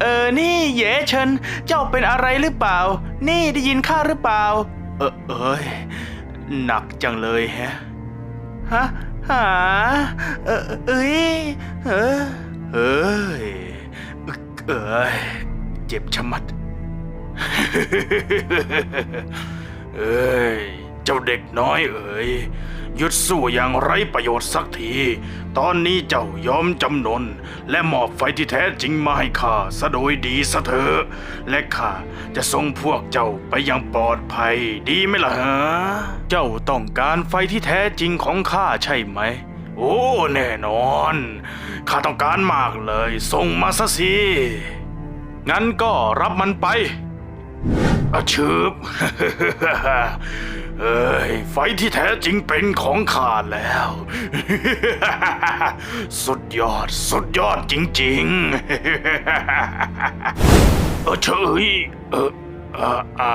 เออ นี่เหยเฉินเจ้าเป็นอะไรหรือเปล่า นี่ได้ยินข้าหรือเปล่า เออเอ้ย หนักจังเลยแฮะ ฮะ หา เออเอ้ย เออเอ้ย เอ้ย เจ็บชะมัด เอ้ย เจ้าเด็กน้อยเอ๋ย ยุดสู้อย่างไร้ประโยชน์สักที ตอนนี้เจ้ายอมจำนน และมอบไฟที่แท้จริงมาให้ข้าซะโดยดีซะเถอะ และข้าจะส่งพวกเจ้าไปอยังปลอดภัยดีไหมล่ะฮะ เจ้าต้องการไฟที่แท้จริงของข้าใช่ไหม โอ้แน่นอน ข้าต้องการมากเลย ส่งมาซะสิ งั้นก็รับมันไปอาชืบ เอ้ยไฟที่แท้จริงเป็นของข้าแล้ว สุดยอด สุดยอดจริงๆ เออเฉยเออเอ่า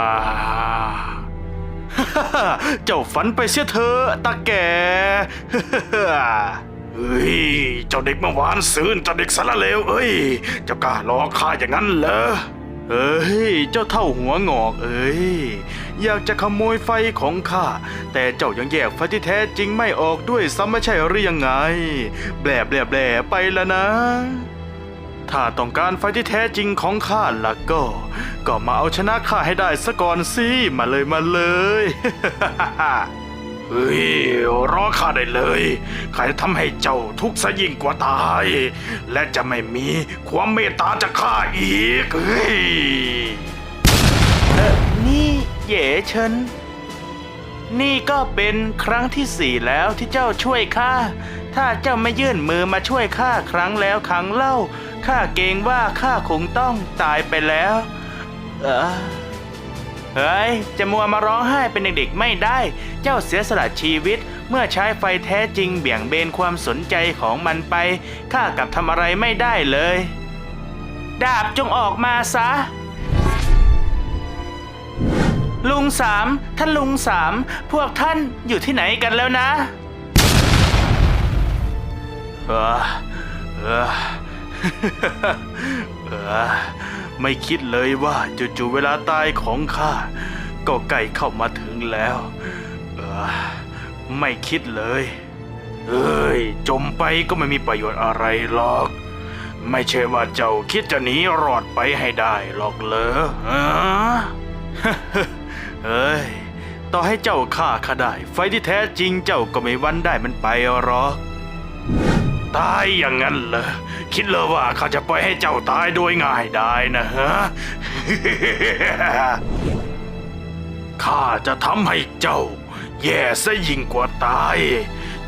เจ้าฝันไปเสียเธอะตาแก่เฮ้ย เจ้าเด็กเมื่อวานซืนเจ้าเด็กสารเลวเอ้ย เจ้ากล้าหลอกข้าอย่างนั้นเหรอ เอ้ย เจ้าเท่าหัวงอกเอ้ย อยากจะขโมยไฟของข้า แต่เจ้ายังแยกไฟที่แท้จริงไม่ออกด้วยซ้ำไม่ใช่หรือยังไง แบลแบลแบลไปล้วนะ ถ้าต้องการไฟที่แท้จริงของข้าล่ะก็ ก็มาเอาชนะข้าให้ได้ซะก่อนสิ มาเลยมาเลย เฮ้ยรอข้าได้เลยข้าจะทำให้เจ้าทุกข์ซะยิ่งกว่าตาย และจะไม่มีความเมตตาจากข้าอีกเฮ้ยนี่เหยเฉินนี่ก็เป็นครั้งที่สี่แล้วที่เจ้าช่วยข้า ถ้าเจ้าไม่ยื่นมือมาช่วยข้าครั้งแล้วครั้งเล่า ข้าเกรงว่าข้าคงต้องตายไปแล้ว เออ เฮ้ย จะมัวมาร้องไห้เป็นเด็กๆไม่ได้ เจ้าเสียสละชีวิต เมื่อใช้ไฟแท้จริงเบี่ยงเบนความสนใจของมันไป ข้ากลับทำอะไรไม่ได้เลย ดาบจงออกมาซะ ลุงสามท่านลุงสามพวกท่านอยู่ที่ไหนกันแล้วนะเออเออเออ ไม่คิดเลยว่าจู่ๆเวลาตายของข้าก็ใกล้เข้ามาถึงแล้ว เออไม่คิดเลยเอ้ย จมไปก็ไม่มีประโยชน์อะไรหรอก ไม่ใช่ว่าเจ้าคิดจะหนีรอดไปให้ได้หรอกเหรอเอ้ย ต่อให้เจ้าฆ่าข้าได้ ไฟที่แท้จริงเจ้าก็ไม่วันได้มันไปหรอก ตายอย่างนั้นเหรอคิดเลยว่าเขาจะปล่อยให้เจ้าตายโดยง่ายได้นะฮะ ข้าจะทำให้เจ้า แย่ซะยิ่งกว่าตาย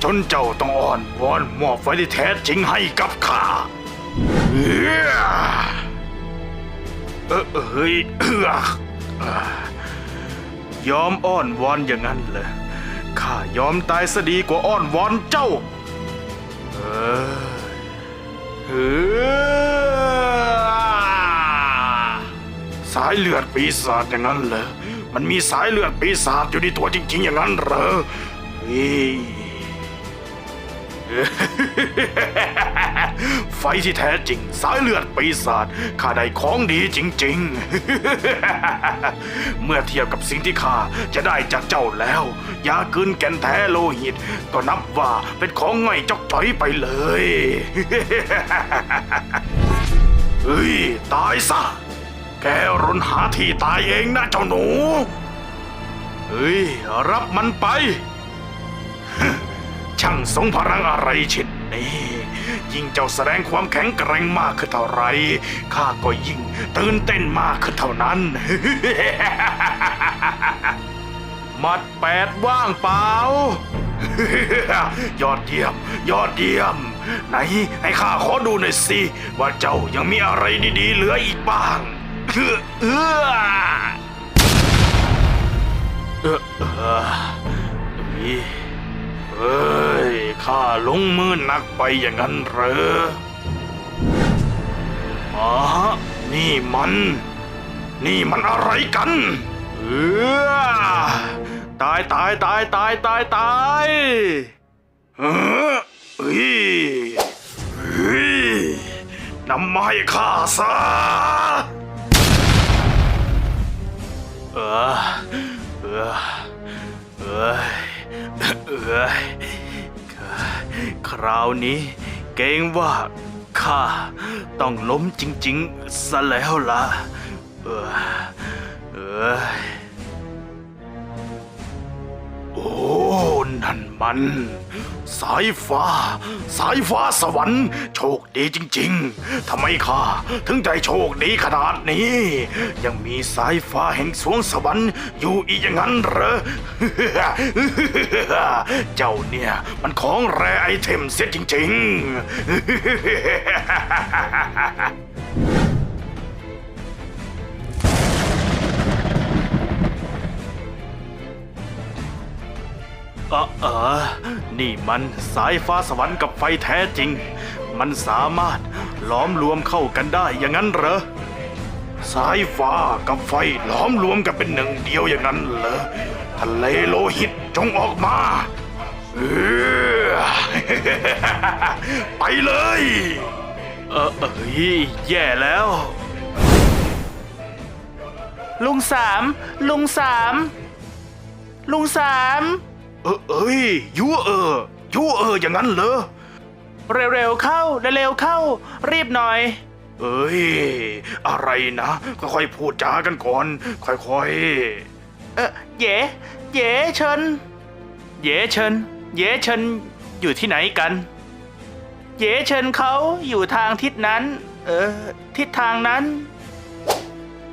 จนเจ้าต้องอ่อนวอนมอบไฟที่แท้จริงให้กับข้าเออเฮ้ยเออยอมอ้อนวอนอย่างนั้นเหรอข้ายอมตายซะดีกว่าอ้อนวอนเจ้า สายเลือดปีศาจอย่างนั้นเหรอ มันมีสายเลือดปีศาจอยู่ในตัวจริง ๆ อย่างนั้นเหรอฮ้ย ไฟที่แท้จริง สายเลือดปีศาจข้าได้ของดีจริง ๆ เมื่อเทียบกับสิ่งที่ข้าจะได้จากเจ้าแล้ว ยากืนแก่นแท้โลหิต ก็นับว่าเป็นของง่อยจอกจ่อยไปเลยเฮ้ยตายซะ แกรนหาที่ตายเองนะเจ้าหนูเฮ้ยรับมันไป ช่างทรงพลังอะไรช่น นี้ ยิ่งเจ้าแสดงความแข็งแกร่งมากขึ้นเท่าไรข้าก็ยิ่งตื่นเต้นมากขึ้นเท่านั้น มัดแปดว่างเปล่ายอดเยี่ยม ยอดเยี่ยม ไหนให้ข้าขอดูหน่อยสิว่าเจ้ายังมีอะไรดีๆเหลืออีกบ้างเอื้อเอื้อเออ เอ้ย ข้าลงมือหนักไปอย่างนั้นเหรออ๋อนี่มัน นี่มันอะไรกัน เออตายตายตายตายตายตายเออเฮ้ยนำมาให้ข้าซะเออเออเอย เอยคราวนี้เกรงว่าข้าต้องล้มจริงๆซะแล้วละเออเออโอ้ มัน สายฟ้า สายฟ้าสวรรค์ โชคดีจริงๆทำไมข้าถึงได้โชคดีขนาดนี้ ยังมีสายฟ้าแห่งสวงสวรรค์อยู่อีกอย่างนั้นเหรอ เจ้าเนี่ยมันของแรไอเทมเสียจริงๆ เออเออนี่มันสายฟ้าสวรรค์กับไฟแท้จริง มันสามารถล้อมรวมเข้ากันได้อย่างนั้นเหรอ สายฟ้ากับไฟล้อมรวมกันเป็นหนึ่งเดียวอย่างนั้นเหรอ ทะเลโลหิตจงออกมาเออไปเลย เออเอ้ยแย่แล้ว ลุงสาม ลุงสาม ลุงสาม เออเอ้ยยูเออยูเอออย่างนั้นเหรอ เร็วๆเข้าเร็วๆเข้า รีบหน่อย เอ้ย อะไรนะ ค่อยๆพูดจากันก่อน ค่อยเออเย่เย่เชิญเย่เชิญเย่เชิญอยู่ที่ไหนกัน เย่เชิญเขาอยู่ทางทิศนั้น เออ ทิศทางนั้น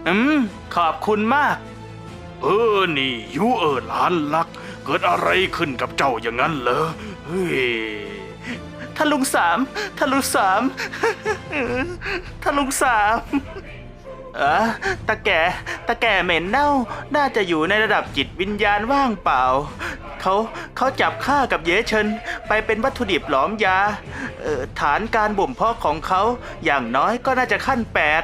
อืม ขอบคุณมากๆเออ นี่ยูเออหลานลัก เกิดอะไรขึ้นกับเจ้าอย่างนั้นเหรอเฮ้ยท่านลุงสามท่านลุงสามท่านลุงสามเออตาแก่ตาแก่เหม็นเน่า น่าจะอยู่ในระดับจิตวิญญาณว่างเปล่า เขาเขาจับข้ากับเยเชนไปเป็นวัตถุดิบหลอมยาเอ่อฐานการบ่มเพาะของเขาอย่างน้อยก็น่าจะขั้นแปด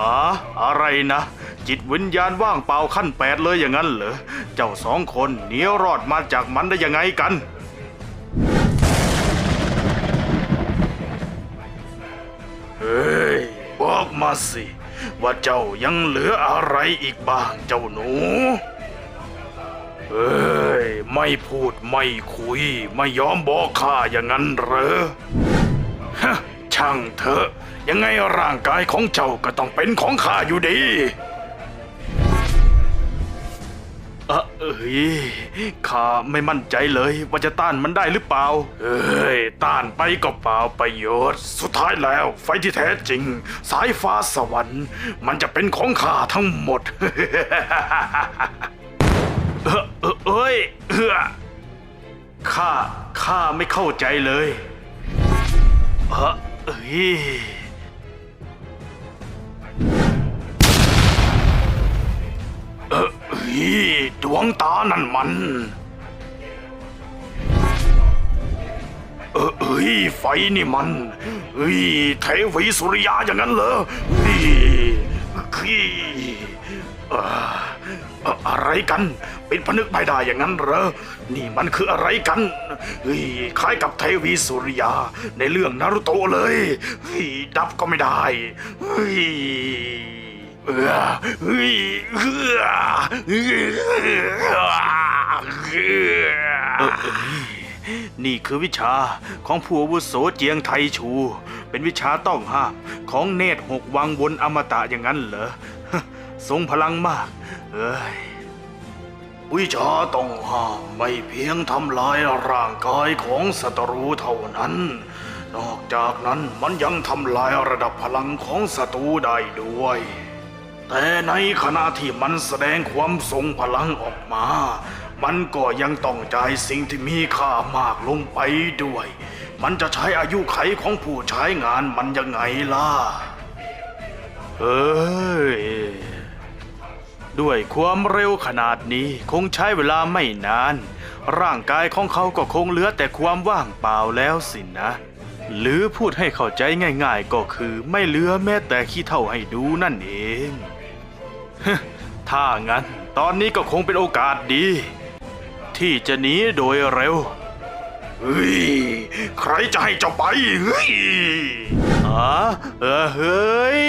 ฮะอะไรนะ จิตวิญญาณว่างเปล่าขั้นแปดเลยอย่างนั้นเหรอ เจ้าสองคนหนีรอดมาจากมันได้ยังไงกัน เฮ้ย บอกมาสิ ว่าเจ้ายังเหลืออะไรอีกบ้างเจ้าหนูเฮ้ย ไม่พูดไม่คุย ไม่ยอมบอกข้าอย่างนั้นเหรอ ช่างเถอะ ยังไงร่างกายของเจ้าก็ต้องเป็นของข้าอยู่ดีเออเอ้ยข้าไม่มั่นใจเลยว่าจะต้านมันได้หรือเปล่า เอ้ย ต้านไปก็เปล่าประโยชน์ สุดท้ายแล้วไฟที่แท้จริง สายฟ้าสวรรค์ มันจะเป็นของข้าทั้งหมด เออเอ้ยเออข้าข้าไม่เข้าใจเลยเออ เอ้ยเออเอ้ยดวงตานั่นมัน เออเอ้ยไฟนี่มันเอ้ยเทวีสุริยาอย่างนั้นเหรอเฮ้ยขี้อ่อเอ่อะไรกัน เป็นพนึกไม่ได้อย่างนั้นเหรอ นี่มันคืออะไรกันเฮ้ยคล้ายกับเทวีสุริยา ในเรื่องนารุโตะเลยเฮ้ยดับก็ไม่ได้เฮ้ยเออเฮ้ยเออเออนี่คือวิชาของผู้อาวุโสเจียงไทชู เป็นวิชาต้องห้ามของเนตรหกวังวนอมตะอย่างนั้นเหรอ ทรงพลังมาก เอ้ย วิชาต้องห้ามไม่เพียงทำลายร่างกายของศัตรูเท่านั้น นอกจากนั้นมันยังทำลายระดับพลังของศัตรูได้ด้วย แต่ในขณะที่มันแสดงความทรงพลังออกมา มันก็ยังต้องจ่ายสิ่งที่มีค่ามากลงไปด้วย มันจะใช้อายุไขของผู้ใช้งานมันยังไงล่ะ เอ้ย ด้วยความเร็วขนาดนี้คงใช้เวลาไม่นาน ร่างกายของเขาก็คงเหลือแต่ความว่างเปล่าแล้วสินะ หรือพูดให้เข้าใจง่าย ๆ ก็คือไม่เหลือแม้แต่ขี้เท่าให้ดูนั่นเองถ้างั้น ตอนนี้ก็คงเป็นโอกาสดี ที่จะหนีโดยเร็วเฮ้ยใครจะให้เจ้าไปเฮ้ยอ๋อเออเฮ้ย